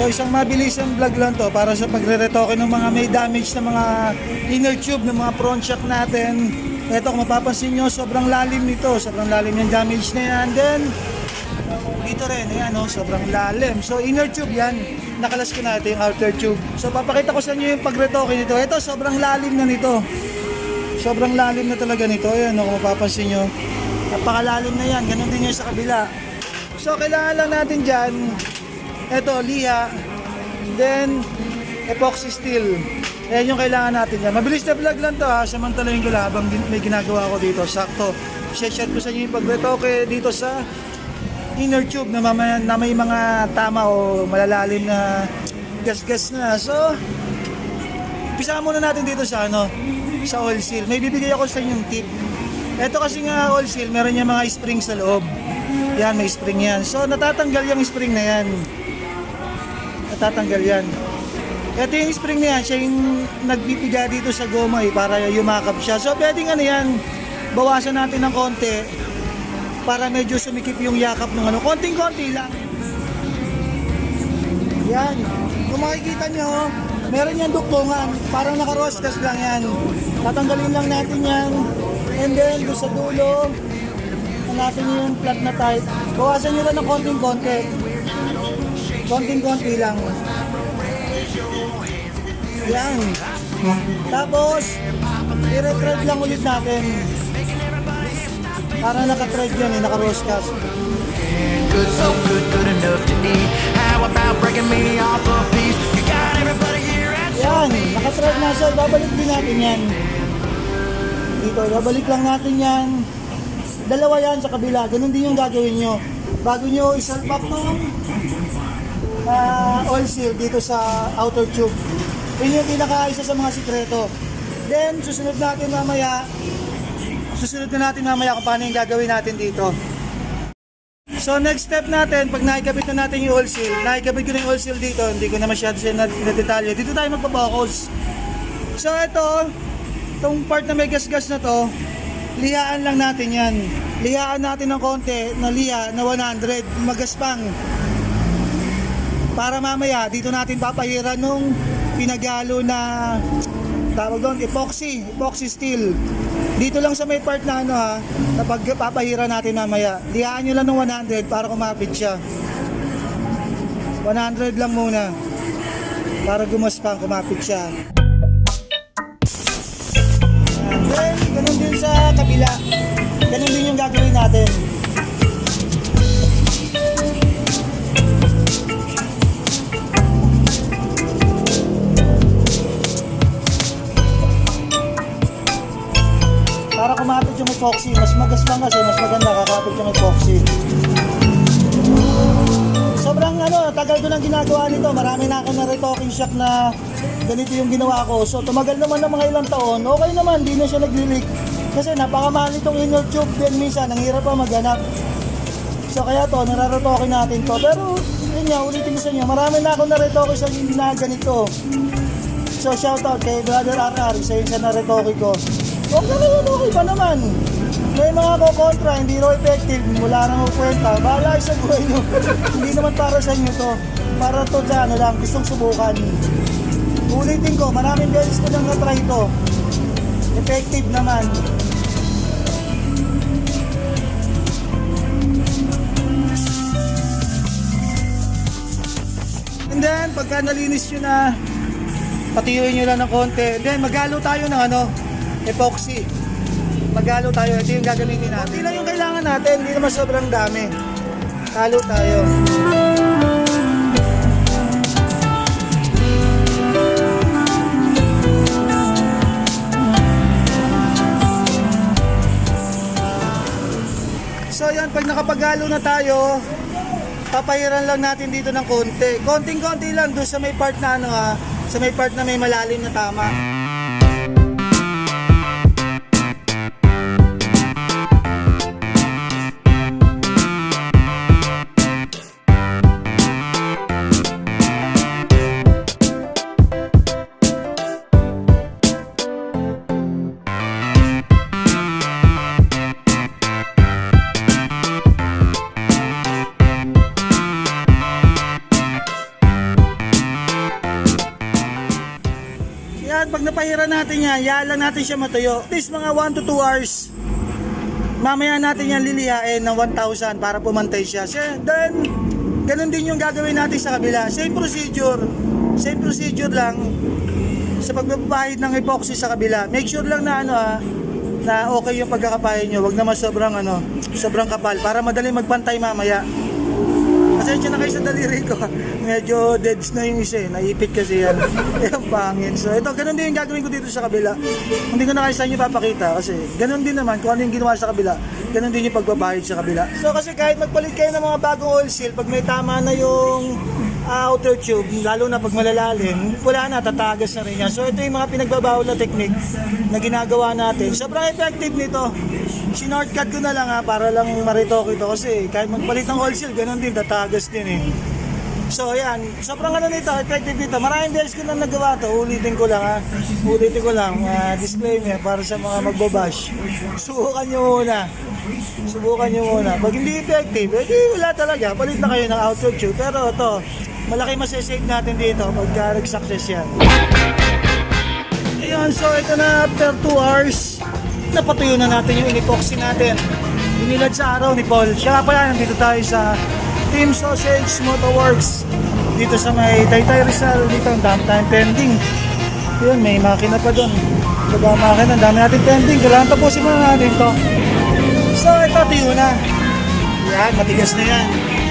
So isang mabilisang vlog lang to para sa pagre-retoke ng mga may damage na mga inner tube ng mga front shock natin. Ito kung mapapansin nyo, sobrang lalim nito. Sobrang lalim yung damage na yan. Then, dito rin, ayan oh, sobrang lalim. So inner tube yan, nakalas ko natin yung outer tube. So papakita ko sa inyo yung pagretoke nito. Ito, sobrang lalim na nito. Sobrang lalim na talaga nito. Ayan oh, kung mapapansin nyo. Napakalalim na yan. Ganon din yan sa kabila. So kailangan lang natin dyan, ito, liha. Then, epoxy steel. Ayan yung kailangan natin yan. Mabilis na vlog lang to ha. Samantalayin ko lang habang may ginagawa ko dito. Sakto. Share ko sa inyo yung pagretoke dito sa inner tube na, mamaya, na may mga tama o malalalim na gas-gas na. So, Umpisa muna natin dito sa ano, sa oil seal. May bibigay ako sa inyong tip. Ito kasi nga oil seal, meron niya mga spring sa loob. Yan, may spring yan. So, natatanggal yung spring na yan. Natatanggal yan. Ito yung spring na yan, siya yung nagpipiga dito sa goma eh, para yumakap siya. So, pwedeng ano yan, bawasan natin ng konti para medyo sumikip yung yakap ng ano. Konting-konti lang. Yan. Kung makikita nyo, meron yan duktungan. Parang nakaroskas lang yan. Tatanggalin lang natin yan. And then, doon sa dulo, nyo yung flat na type. Bawasan nyo lang ng konting-konti. Konting-konti lang. Yan. Tapos, i-retread lang ulit natin. Para naka-thread yan eh, naka-roscas. Good, so good, good enough to eat. How about breaking me off a piece? You got everybody here at Yan, nakatrad na siya. Babalik din natin yan. Dito, babalik lang natin yan. Dalawa yan sa kabila. Ganun din yung gagawin nyo. Bago nyo isalpap ng ah, oil seal dito sa outer tube. Yun yung pinaka-isa sa mga sikreto. Then, susunod natin mamaya, susunod na natin mamaya kung paano yung gagawin natin dito. So next step natin, pag nakikabit na natin yung oil seal, nakikabit ko na yung oil seal dito, hindi ko na masyado siya na, na detalye. Dito tayo magpapokos. So ito, itong part na may gas-gas na to, lihaan lang natin yan. Lihaan natin ng konti na liha na 100, magaspang. Para mamaya, dito natin papahiran nung pinagalo na tawag doon, epoxy, epoxy steel. Dito lang sa may part na ano ha, na pagpapahira natin mamaya. Lihaan nyo lang ng 100 para kumapit siya. 100 lang muna. Para gumaspang, kumapit siya. And then, ganun din sa kabila. Ganun din yung gagawin natin. Mas magaspang kasi, mas maganda kakapit yung epoxy. Sobrang ano, tagal ko nang ginagawa nito. Marami na ako na retoking shock na ganito yung ginawa ko. So tumagal naman ng mga ilang taon. Okay naman, di na siya nag-leak. Kasi napakamahal itong inner tube din minsan. Ang hirap pa maghanap. So kaya to, nararetokin natin to. Pero yun nga, ulitin ko sa inyo. Marami na ako na-retoke sa na ganito. So shoutout kay Brother RR, isa yung sa naretoke ko. Okay naman, okay pa naman. May mga kukontra, hindi raw effective, wala nang kwenta. Bahala sa buhay nyo. hindi naman para sa inyo to. Para to sa ano lang, gustong subukan. Ulitin ko, maraming beses ko nang na-try to. Effective naman. And then, pagka nalinis nyo na, patiyuin nyo lang ng konti. And then, magalo tayo ng ano, epoxy. Magalo tayo. Ito yung gagamitin natin. Ito lang yung kailangan natin. Hindi naman sobrang dami. Halo tayo. So yan, pag nakapagalo na tayo, papahiran lang natin dito ng konti. Konting-konti lang doon sa may part na ano ha, sa may part na may malalim na tama. Napahira natin yan, yan lang natin siya matuyo. At least mga 1 to 2 hours. Mamaya natin yan lilihain ng 1,000 para pumantay siya. So, then, ganun din yung gagawin natin sa kabila. Same procedure. Same procedure lang sa pagbabahid ng epoxy sa kabila. Make sure lang na ano ha, na okay yung pagkakapahin nyo. Huwag naman sobrang ano, sobrang kapal para madali magpantay mamaya. Pasensya na kayo sa daliri ko. Medyo deads na yung isa eh. Naipit kasi yan. Yung pangin. So ito, ganun din yung gagawin ko dito sa kabila. Hindi ko na kayo sa inyo papakita kasi ganun din naman kung ano yung ginawa sa kabila. Ganun din yung pagbabahid sa kabila. So kasi kahit magpalit kayo ng mga bagong oil seal, pag may tama na yung ah, outer tube, lalo na pag malalalim, wala na, tatagas na rin yan. So ito yung mga pinagbabawal na technique na ginagawa natin. Sobrang effective nito. Sinortcut ko na lang ha, para lang maritoke ito kasi kahit magpalit ng oil seal, ganun din, tatagas din eh. So yan, sobrang ano nito, effective nito. Maraming beses ko na nagawa to, ulitin ko lang ha. Ulitin ko lang, ah, disclaimer para sa mga magbabash. Subukan nyo muna. Subukan nyo muna. Pag hindi effective, edi wala talaga. Palit na kayo ng outer tube. Pero ito, malaki masasave natin dito pagka nag-success yan. Ayun, so ito na after 2 hours, napatuyo na natin yung inipoxy natin. Inilad sa araw ni Paul. Siya nga pala, nandito tayo sa Team Sausage Motorworks. Dito sa may Taytay Rizal, dito ang dami tayong pending. Yun, may makina pa doon. Diba makina, ang dami natin pending. Kailangan tapusin muna natin to. So ito, tuyo na. Yan, matigas na yan.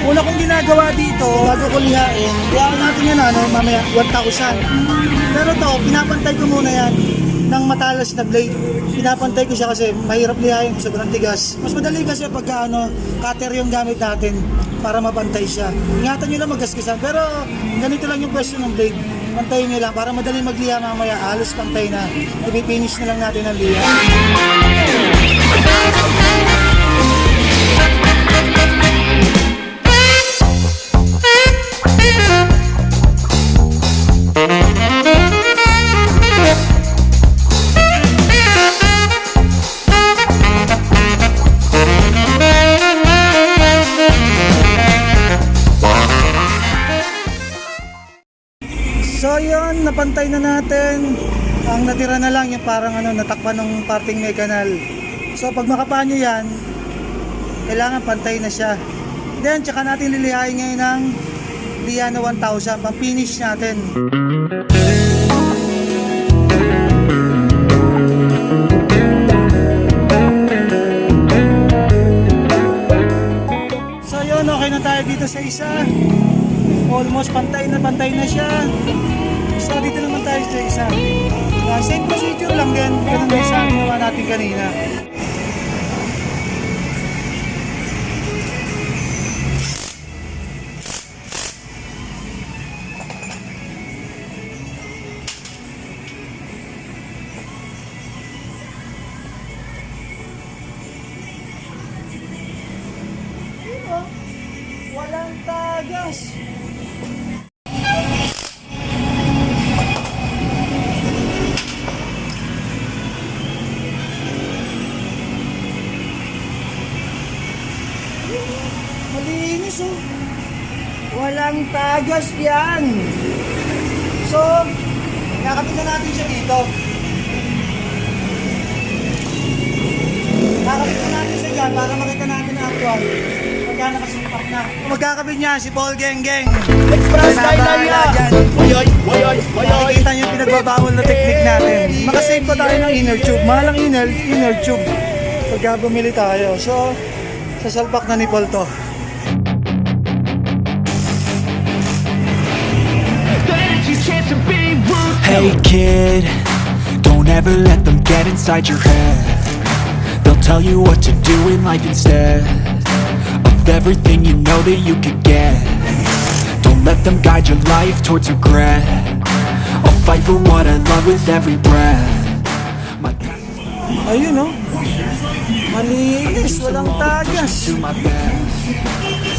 Una kong ginagawa dito, bago ko lihain, lihain natin yan, ano, mamaya, 1,000. Pero to, pinapantay ko muna yan ng matalas na blade. Pinapantay ko siya kasi mahirap lihain, sobrang tigas. Mas madali kasi pagka ano, cutter yung gamit natin para mapantay siya. Ingatan nyo lang magaskisan, pero ganito lang yung question ng blade. Pantayin nyo lang para madali magliha mamaya, halos pantay na. Ipipinish na lang natin ang liha. So yun, napantay na natin. Ang natira na lang yung parang ano, natakpan ng parting may kanal. So pag makapa nyo yan, kailangan pantay na siya. Then, tsaka natin lilihain ngayon ng Liana 1000, pang finish natin. So yun, okay na tayo dito sa isa. Almost pantay na pantay na siya. So dito naman tayo sa isa. Uh, same procedure lang din. Ganun din sa ginawa natin kanina. Tagas yan. So, nakapit na natin siya dito. Nakapit na natin siya dyan para makita natin ang actual. Pagka nakasumpak na. Magkakabit niya si Paul Geng Geng. Express dyan. Wayoy, wayoy, wayoy! Makikita niyo yung pinagbabawal na technique natin. Makasave pa tayo ng inner tube. Mahal ang inner, inner tube. Pagka bumili tayo. So, sasalpak na ni Paul to. Hey kid, don't ever let them get inside your head. They'll tell you what to do in life instead of everything you know that you could get. Don't let them guide your life towards regret. I'll fight for what I love with every breath. My uh, path Ayun no. Malinis, walang tagas.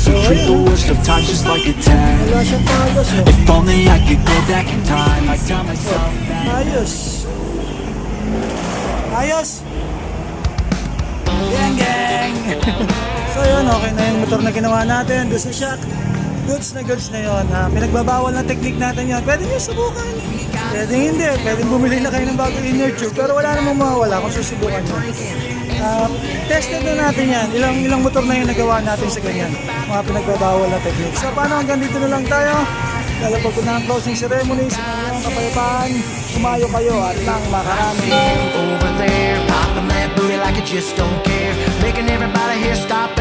So treat the worst of times just like a test. Wala siyang tagas oh. If only I could go back in time, I'd tell myself that. Ayos. Ayos. Gang gang. so yun, okay na yung motor na ginawa natin. Sa shock. goods na goods na yon. Ha? Pinagbabawal na technique natin yan. Pwede nyo subukan. Pwede hindi. Pwede bumili na kayo ng bagong inner tube. Pero wala namang mawawala kung susubukan nyo. Ah, tested na natin yan. Ilang ilang motor na yung nagawa natin sa ganyan. Mga pinagbabawal na technique. So paano hanggang dito na lang tayo? Lalapag ko na ang closing ceremony sa mga kapayapaan. Kumayo kayo at nang makarami. over there, popping that booty like I just don't care, making everybody here stop